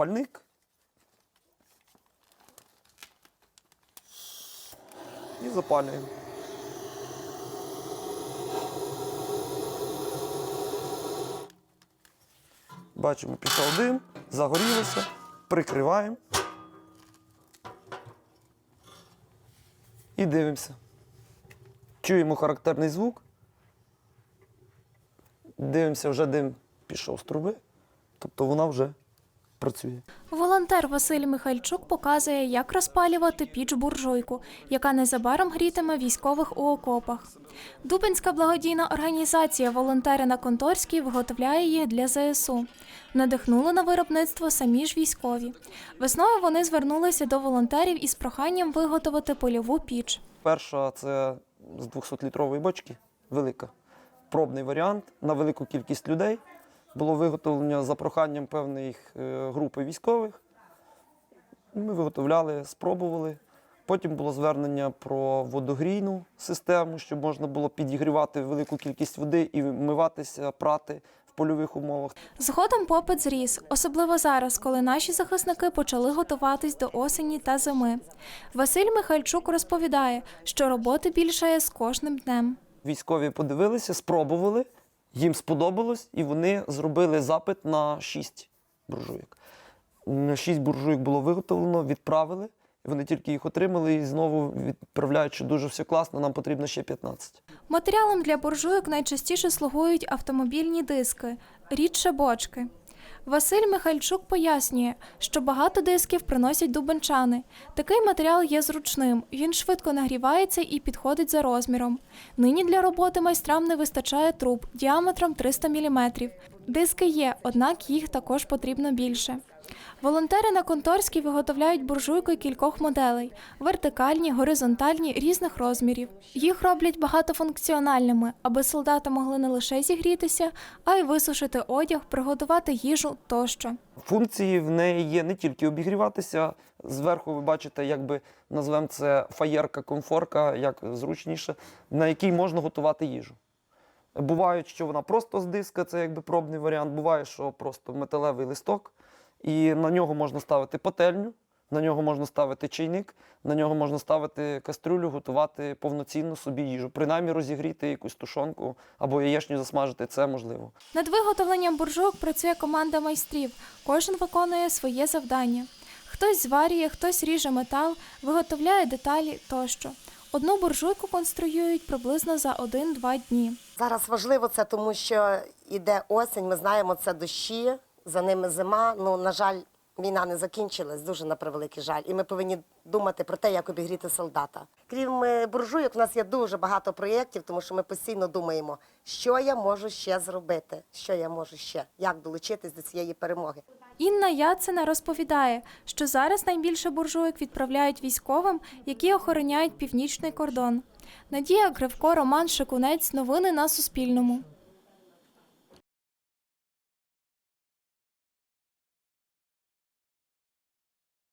пальник. І запалюємо. Бачимо, пішов дим, загорілося, прикриваємо. І дивимося. Чуємо характерний звук. Дивимося, вже дим пішов з труби, тобто вона вже працює. Волонтер Василь Михальчук показує, як розпалювати піч буржуйку, яка незабаром грітиме військових у окопах. Дубинська благодійна організація Волонтери на Конторській виготовляє їх для ЗСУ. Надихнули на виробництво самі ж військові. Весною вони звернулися до волонтерів із проханням виготовити польову піч. Перша це з 200-літрової бочки, велика. Пробний варіант на велику кількість людей. Було виготовлення за проханням певної е, групи військових. Ми виготовляли, спробували. Потім було звернення про водогрійну систему, щоб можна було підігрівати велику кількість води і вмиватися, прати в польових умовах. Згодом попит зріс, особливо зараз, коли наші захисники почали готуватись до осені та зими. Василь Михальчук розповідає, що роботи більшає з кожним днем. Військові подивилися, спробували, їм сподобалось, і вони зробили запит на 6 буржуйок. М, Шість буржуйок було виготовлено, відправили. Вони тільки їх отримали і знову відправляють, що дуже все класно, нам потрібно ще 15. Матеріалом для буржуйок найчастіше слугують автомобільні диски, рідше бочки. Василь Михальчук пояснює, що багато дисків приносять дубенчани. Такий матеріал є зручним, він швидко нагрівається і підходить за розміром. Нині для роботи майстрам не вистачає труб діаметром 300 мм. Диски є, однак їх також потрібно більше. Волонтери на Конторській виготовляють буржуйки кількох моделей: вертикальні, горизонтальні, різних розмірів. Їх роблять багатофункціональними, аби солдати могли не лише зігрітися, а й висушити одяг, приготувати їжу тощо. Функції в неї є не тільки обігріватися. Зверху ви бачите, якби назвемо це фаєрка, комфорка, як зручніше, на якій можна готувати їжу. Буває, що вона просто з диска, це якби пробний варіант. Буває, що просто металевий листок, і на нього можна ставити пательню, на нього можна ставити чайник, на нього можна ставити кастрюлю, готувати повноцінно собі їжу. Принаймні розігріти якусь тушонку або яєчню засмажити це можливо. Над виготовленням буржуйок працює команда майстрів. Кожен виконує своє завдання. Хтось зварює, хтось ріже метал, виготовляє деталі тощо. Одну буржуйку конструюють приблизно за 1-2 дні. Зараз важливо це, тому що іде осінь, ми знаємо, це дощі, за ними зима. Ну, на жаль, війна не закінчилась, дуже на превеликий жаль. І ми повинні думати про те, як обігріти солдата. Крім е, буржуйок, у нас є дуже багато проєктів, тому що ми постійно думаємо, що я можу ще зробити, що я можу ще, як долучитись до цієї перемоги. Інна Яцина розповідає, що зараз найбільше буржуйок відправляють військовим, які охороняють північний кордон. Надія Гривко, Роман Шикунець. Новини на Суспільному.